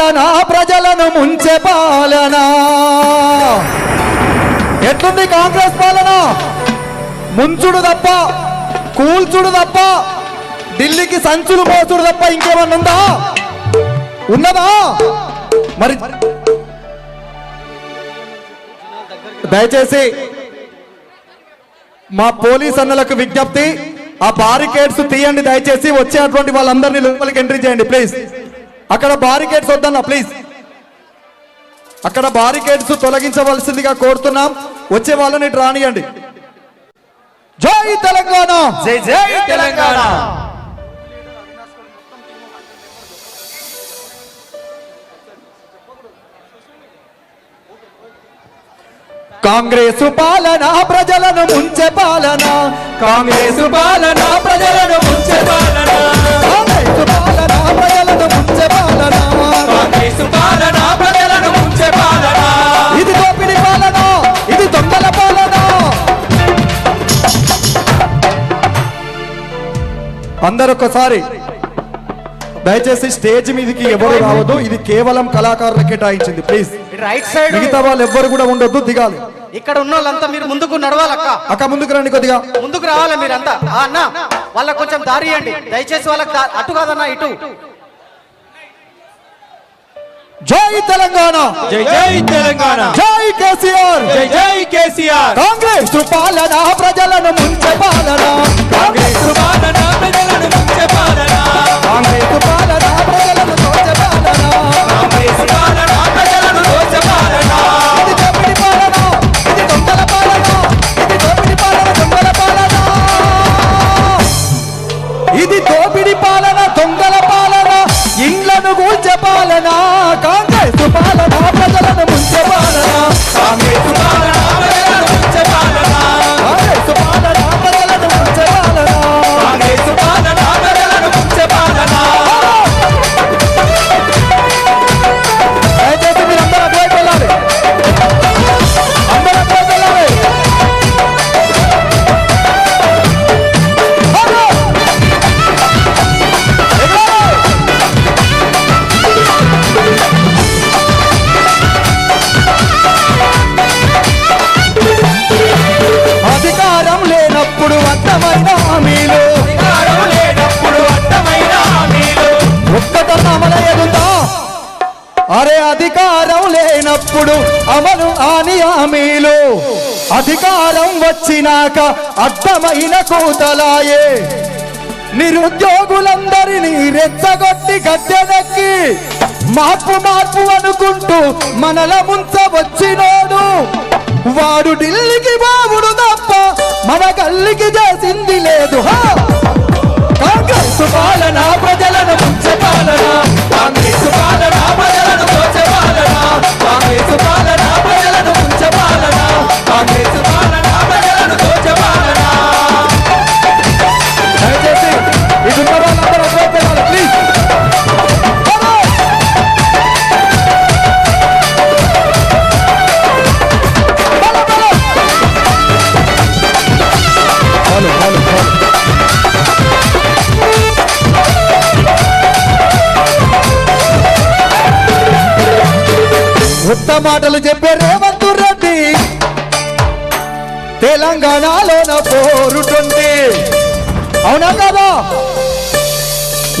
పాలన ప్రజలను ముంచే పాలన. ఎట్లుంది కాంగ్రెస్ పాలన? ముంచుడు తప్ప కూల్చుడు తప్ప ఢిల్లీకి సంచులు మోసుడు తప్ప ఇంకేమన్నా ఉందా? ఉన్నదా? మరి దయచేసి మా పోలీస్ అన్నలకు విజ్ఞప్తి ఆ బారికేడ్స్ తీయండి దయచేసి వచ్చేటువంటి వాళ్ళందరినీ లోపలికి ఎంట్రీ చేయండి ప్లీజ్. అక్కడ బారికేడ్స్ వద్దన్న ప్లీజ్ అక్కడ బారికేడ్స్ తొలగించవలసిందిగా కోరుతున్నాం. వచ్చే వాళ్ళని రానియండి. జై తెలంగాణ! జై జై తెలంగాణ! కాంగ్రెస్ పాలన ప్రజలను ముంచే పాలన. కాంగ్రెస్ పాలన ప్రజలను ముంచే పాలన. కాంగ్రెస్ పాలన ప్రజలను ముంచే పాలన. ఇది దోపిడి పాలన ఇది దొంగల పాలన. అందరు దయచేసి స్టేజ్ మీదకి ఎవరు రావద్దు ఇది కేవలం కళాకారులకు కేటాయించింది ప్లీజ్. రైట్ సైడ్ మిగతా వాళ్ళు ఎవ్వరు కూడా ఉండొద్దు దిగాలి. ఇక్కడ ఉన్న వాళ్ళంతా మీరు ముందుకు నడవాలక్క. అక్క ముందుకు రండి కొద్దిగా. ముందుకు రావాలి మీరంతా. ఆ అన్న వాళ్ళకి కొంచెం దారి ఇవ్వండి దయచేసి వాళ్ళకి దా- అటు కాదన్నా ఇటు. జై తెలంగాణ. జై జై తెలంగాణ. జై కేసీఆర్. జై జై కేసీఆర్. కాంగ్రెస్ పాలన ప్రజలను ముంచే పాలన. అధికారం లేనప్పుడు అమలు అని హామీలు. అధికారం వచ్చినాక అర్థమైన కూతలాయే. నిరుద్యోగులందరినీ రెచ్చగొట్టి గద్దెనెక్కి మార్పు మార్పు అనుకుంటూ మనల ముంచవచ్చినోడు వాడు ఢిల్లీకి బాబుడు తప్ప మన గల్లికి చేసింది లేదు. కాంగ్రెస్ పాలన ఉత్త మాటలు చెప్పే రేవంత్ రెడ్డి. తెలంగాణలోన పోరుటుంది అవునా కదా?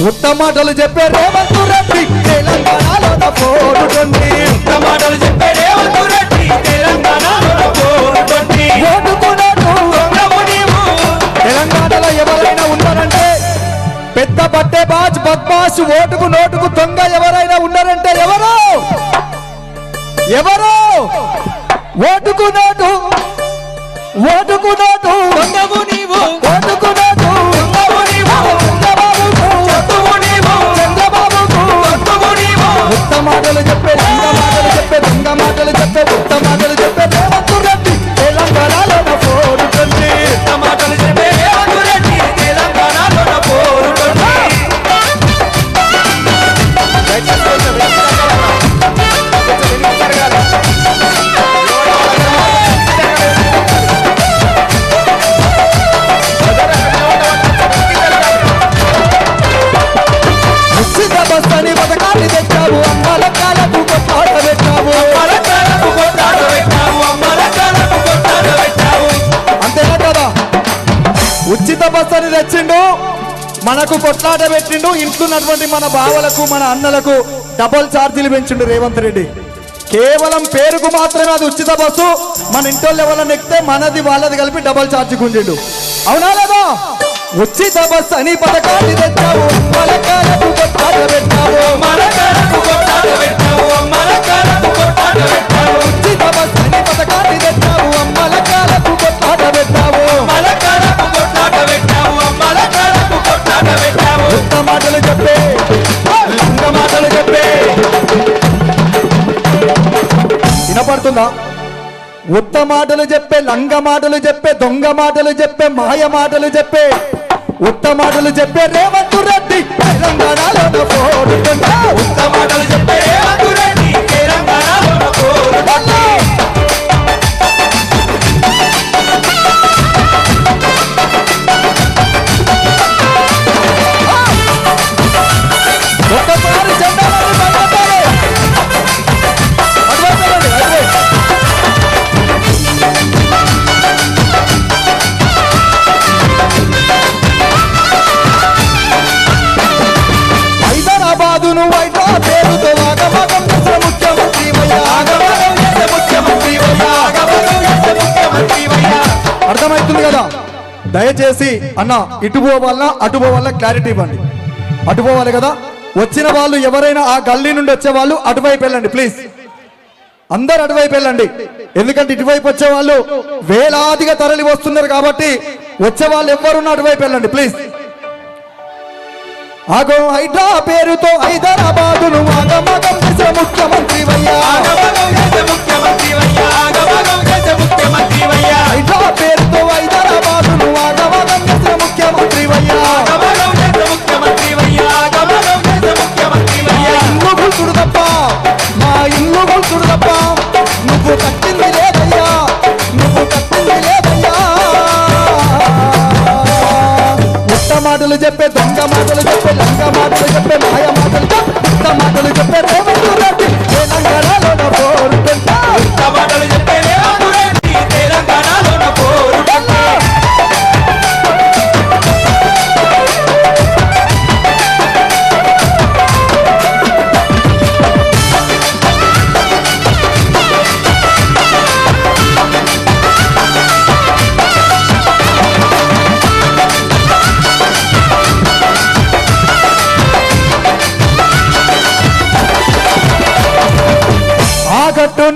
ఉత్త మాటలు చెప్పే రేవంత్ రెడ్డి తెలంగాణలోన పోరుతుంది ఉత్త మాటలు ఓటుకు నోటు ఓటుకు నోటు నీవు. ఓటుకు ఉచిత బస్సు అని తెచ్చిండు. మనకు కొట్లాట పెట్టిండు. ఇంట్లో ఉన్నటువంటి మన బావలకు మన అన్నలకు డబుల్ ఛార్జీలు పెంచిండు రేవంత్ రెడ్డి. కేవలం పేరుకు మాత్రమే అది ఉచిత బస్సు. మన ఇంటోళ్ళు ఎవరైనా ఎక్కితే మనది వాళ్ళది కలిపి డబల్ ఛార్జ్ గుంజిండు. అవునా లేదా? ఉచిత బస్సు అని పథకాన్ని తెచ్చావు. పలకాలకు పెట్టావు. కొట్టాట పెట్టావు. కొట్టాట పెట్టావు. వినపడుతుందా ఉత్త మాటలు చెప్పే లంగ మాటలు చెప్పే దొంగ మాటలు చెప్పే మాయ మాటలు చెప్పే ఉత్త మాటలు చెప్పే రేవంత్ రెడ్డి తెలంగాణలో పోడుతుంటా. పేరుతో ముఖ్యమంత్రి చేసే ముఖ్యమంత్రి చేసే ముఖ్యమంత్రి అర్థమవుతుంది కదా? దయచేసి అన్న ఇటు పోవాలన్నా అటు పోవాలన్నా క్లారిటీ ఇవ్వండి. అటు పోవాలి కదా? వచ్చిన వాళ్ళు ఎవరైనా ఆ గల్లీ నుండి వచ్చే వాళ్ళు అటువైపు వెళ్ళండి ప్లీజ్. అందరు అటువైపు వెళ్ళండి. ఎందుకంటే ఇటువైపు వచ్చే వాళ్ళు వేలాదిగా తరలి వస్తున్నారు కాబట్టి వచ్చే వాళ్ళు ఎవరున్నా అటువైపు వెళ్ళండి ప్లీజ్. ఆగో హైడ్రా పేరుతో హైదరాబాదును ఆగమ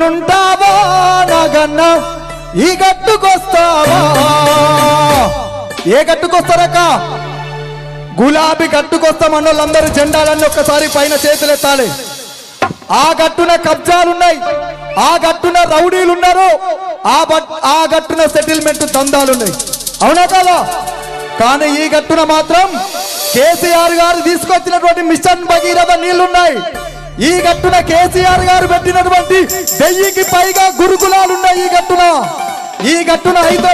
ఆ నాగన్న? ఈ గట్టుకొస్తావా? ఏ గట్టుకొస్తారక్క? గులాబీ గట్టుకొస్తా మనోళ్ళందరూ జెండాలన్నీ ఒక్కసారి పైన చేతులెత్తాలి. ఆ గట్టున కబ్జాలున్నాయి. ఆ గట్టున రౌడీలున్నారు. ఆ బట్ ఆ గట్టున సెటిల్మెంట్ దందాలున్నాయి. అవునా కదా? కానీ ఈ గట్టున మాత్రం కేసీఆర్ గారు తీసుకొచ్చినటువంటి మిషన్ భగీరథ నీళ్ళున్నాయి. ఈ గట్టున కేసీఆర్ గారు పెట్టినటువంటి వెయ్యికి పైగా గురుకులాలున్నాయి ఈ గట్టున ఈ గట్టున అయితే